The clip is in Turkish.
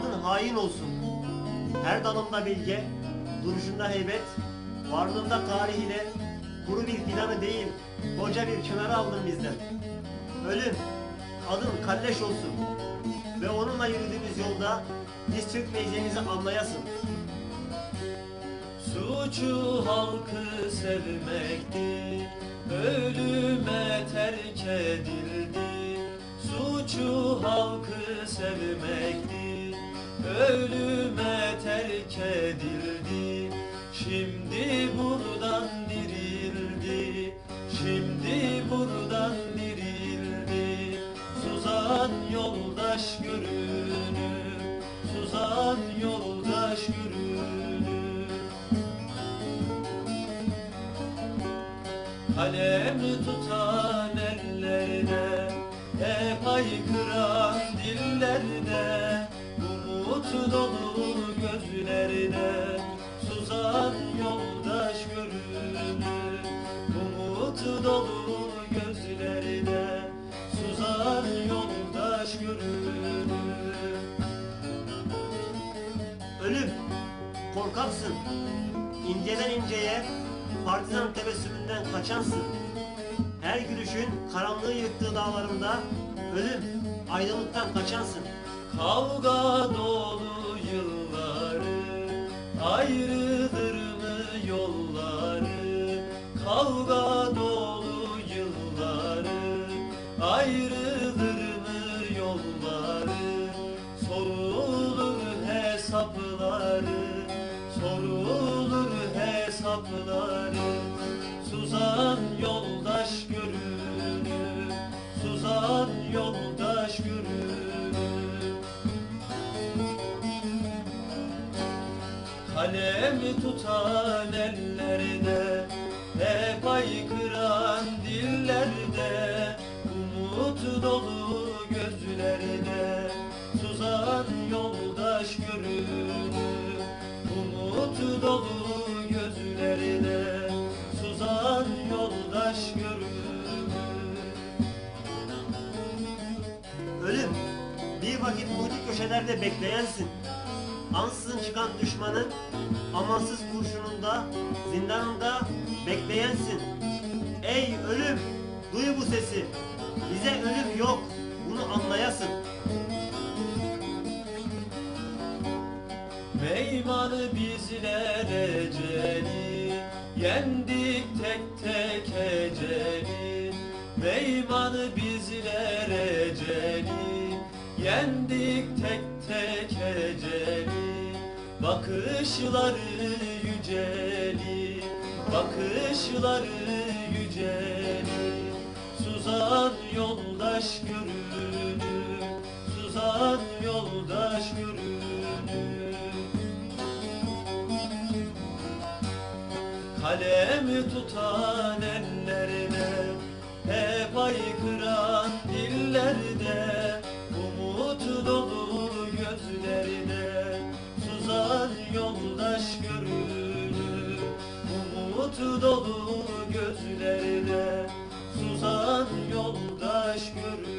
Adın hain olsun. Her dalında bilge, duruşunda heybet, varlığında tarih ile kuru bir fidanı değil, koca bir çınarı aldın bizden. Ölüm, adın kalleş olsun. Ve onunla yürüdüğümüz yolda diz çökmeyeceğimizi anlayasın. Suçu halkı sevmekti, ölüme terk edildi. Suçu halkı sevmekti, ölüme terk edildi. Şimdi buradan dirildi, şimdi buradan dirildi. Suzan yoldaş görünür, Suzan yoldaş görünür. Kalem tutan ellerde Hep aykıran dillerde Umut dolu gözlerde Suzan yoldaş görünür Umut dolu gözlerde Suzan yoldaş görünür Ölüm, korkaksın. İnceden inceye, partizan tebessümünden kaçansın. Her gülüşün karanlığı yıktığı dağlarında, ölüm, aydınlıktan kaçansın. Kavga dolu yılları Ayrılır mı yolları? Kavga dolu yılları Ayrılır Kalem tutan ellerde Hep aykıran dillerde Umut dolu gözlerde Suzan yoldaş görünür Umut dolu gözlerde Suzan yoldaş görünür Ölüm, bir vakit kuytu köşelerde bekleyensin. Ansızın çıkan düşmanın amansız kurşununda, zindanında bekleyensin. Ey ölüm, duy bu sesi. Bize ölüm yok, bunu anlayasın. Meymanı bizler eceli Yendik tek tek eceli Meymanı bizler eceli Yendik tek tek eceli Bakışları yüceli Bakışları yüceli Suzan yoldaş görünür Suzan yoldaş görünür. Kalem tutan Yaşlı dolu gözlerde Suzan yoldaş görür